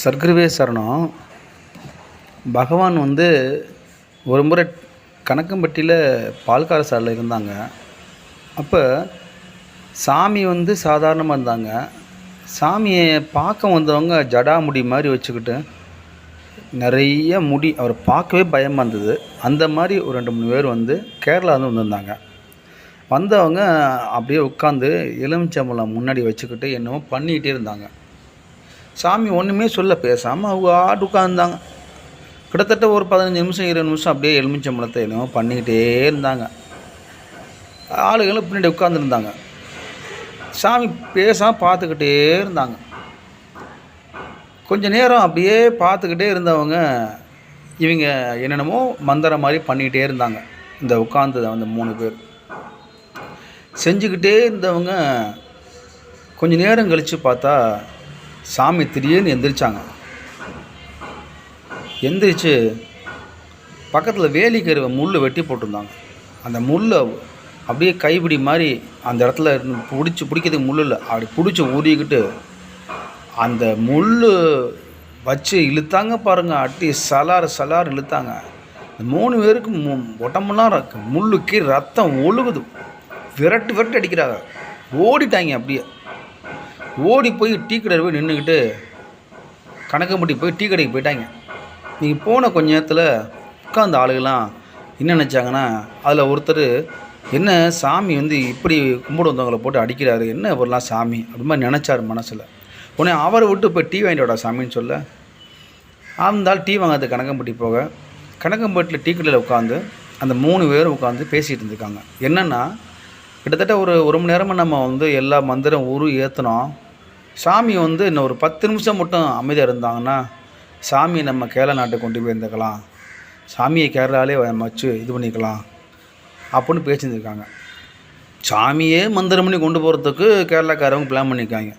சர்க்குருவே சரணம். பகவான் வந்து ஒரு முறை கணக்கம்பட்டியில் பால்கார சாலையில் இருந்தாங்க. அப்போ சாமி வந்து சாதாரணமாக இருந்தாங்க. சாமியை பார்க்க வந்தவங்க ஜடா முடி மாதிரி வச்சுக்கிட்டு நிறைய முடி அவரை பார்க்கவே பயமாக இருந்தது. அந்த மாதிரி ஒரு ரெண்டு மூணு பேர் வந்து கேரளாவிலேருந்து வந்திருந்தாங்க. வந்தவங்க அப்படியே உட்காந்து எலுமிச்சம்பழம் முன்னாடி வச்சுக்கிட்டு என்னமோ பண்ணிக்கிட்டே இருந்தாங்க. சாமி ஒன்றுமே சொல்ல பேசாமல் அவங்க ஆட்டு உட்காந்துருந்தாங்க கிட்டத்தட்ட ஒரு பதினஞ்சு நிமிஷம் இருபது நிமிஷம் அப்படியே எலுமிச்சம்பழத்தை என்னமோ பண்ணிக்கிட்டே இருந்தாங்க. ஆளுகளும் பின்னாடி உட்காந்துருந்தாங்க சாமி பேசாமல் பார்த்துக்கிட்டே இருந்தாங்க. கொஞ்சம் நேரம் அப்படியே பார்த்துக்கிட்டே இருந்தவங்க இவங்க என்னென்னமோ மந்திரம் மாதிரி பண்ணிக்கிட்டே இருந்தாங்க. இந்த உட்காந்தது அந்த மூணு பேர். செஞ்சுக்கிட்டே இருந்தவங்க கொஞ்சம் நேரம் கழித்து பார்த்தா சாமி திடீர்னு எந்திரிச்சாங்க. எந்திரிச்சு பக்கத்தில் வேலிக்கருவை முள் வெட்டி போட்டிருந்தாங்க. அந்த முள்ளை அப்படியே கைப்பிடி மாதிரி அந்த இடத்துல பிடிச்சி பிடிக்கிறதுக்கு முள் இல்லை. அப்படி பிடிச்சி ஊறிக்கிட்டு அந்த முள் வச்சு இழுத்தாங்க பாருங்க. அட்டி சலார் சலார் இழுத்தாங்க. இந்த மூணு பேருக்கு மு உடம்பெல்லாம் முள்ளுக்கு ரத்தம் ஒழுகுது. விரட்டு விரட்டு அடிக்கிறாங்க. ஓடிட்டாங்க அப்படியே. ஓடி போய் டீ கடையில் போய் நின்றுக்கிட்டு கணக்கம்பட்டி போய் டீ கடைக்கு போயிட்டாங்க. நீங்கள் போன கொஞ்ச நேரத்தில் உட்காந்த ஆளுகள்லாம் என்ன நினச்சாங்கன்னா அதில் ஒருத்தர் என்ன சாமி வந்து இப்படி கும்பிடு வந்தவங்களை போட்டு அடிக்கிறாரு என்ன இவரெல்லாம் சாமி அப்படி மாதிரி நினச்சார் மனசில். உடனே அவரை விட்டு போய் டீ வாங்கிட்டு வாடா சாமின்னு சொல்ல ஆந்தால் டீ வாங்காத கணக்கம்பட்டி போக கணக்கம்பட்டியில் டீ கடையில் உட்காந்து அந்த மூணு பேரும் உட்காந்து பேசிகிட்டு இருந்திருக்காங்க. என்னென்னா கிட்டத்தட்ட ஒரு ஒரு மணி நேரமாக நம்ம வந்து எல்லா மந்திரம் உரு ஏற்றினோம் சாமி வந்து இன்னும் ஒரு பத்து நிமிஷம் மட்டும் அமைதியாக இருந்தாங்கன்னா சாமியை நம்ம கேரளா நாட்டுக்கு கொண்டு போய் இருந்துக்கலாம். சாமியை கேரளாலே நம்ம வச்சு இது பண்ணிக்கலாம் அப்படின்னு பேசியிருந்துருக்காங்க. சாமியே மந்திரம் பண்ணி கொண்டு போகிறதுக்கு கேரளாக்காரவங்க பிளான் பண்ணியிருக்காங்க.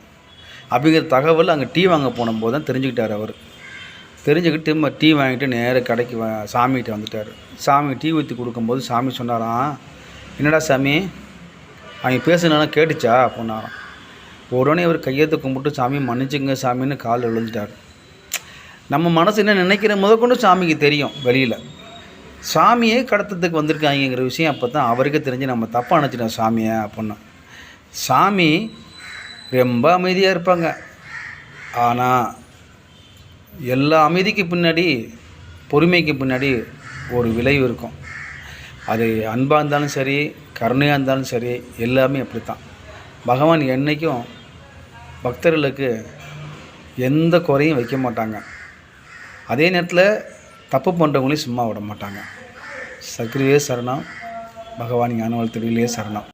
அப்படிங்கிற தகவல் அங்கே டீ வாங்க போனபோது தான் தெரிஞ்சுக்கிட்டார் அவர். தெரிஞ்சுக்கிட்டு ம டீ வாங்கிட்டு நேராக கடைக்கு வ சாமிகிட்ட வந்துட்டார். சாமி டீ ஊற்றி கொடுக்கும்போது சாமி சொன்னாராம் என்னடா சாமி அவங்க பேசுனாலும் கேட்டுச்சா? அப்படின்னாராம். உடனே அவர் கையெழுத்து கும்பிட்டு சாமி மன்னிச்சுங்க சாமின்னு கால் எழுந்துட்டார் நம்ம மனசு என்ன நினைக்கிற முதற்கொண்டு சாமிக்கு தெரியும் வெளியில். சாமியே கடத்தத்துக்கு வந்திருக்காங்கிற விஷயம் அப்போ தான் அவருக்கே தெரிஞ்சு நம்ம தப்பாக நினச்சிட்டோம் சாமியை அப்படின்னு. சாமி ரொம்ப அமைதியாக இருப்பாங்க. ஆனால் எல்லா அமைதிக்கு பின்னாடி பொறுமைக்கு பின்னாடி ஒரு விளைவு இருக்கும். அது அன்பாக இருந்தாலும் சரி கருணையாக இருந்தாலும் சரி எல்லாமே அப்படி தான் பகவான் என்றைக்கும் பக்தர்களுக்கு எந்த குறையும் வைக்க மாட்டாங்க. அதே நேரத்தில் தப்பு பண்ணுறவங்களையும் சும்மா விட மாட்டாங்க. சக்ரியே சரணம். பகவான் ஞானவள் திருவிலே சரணம்.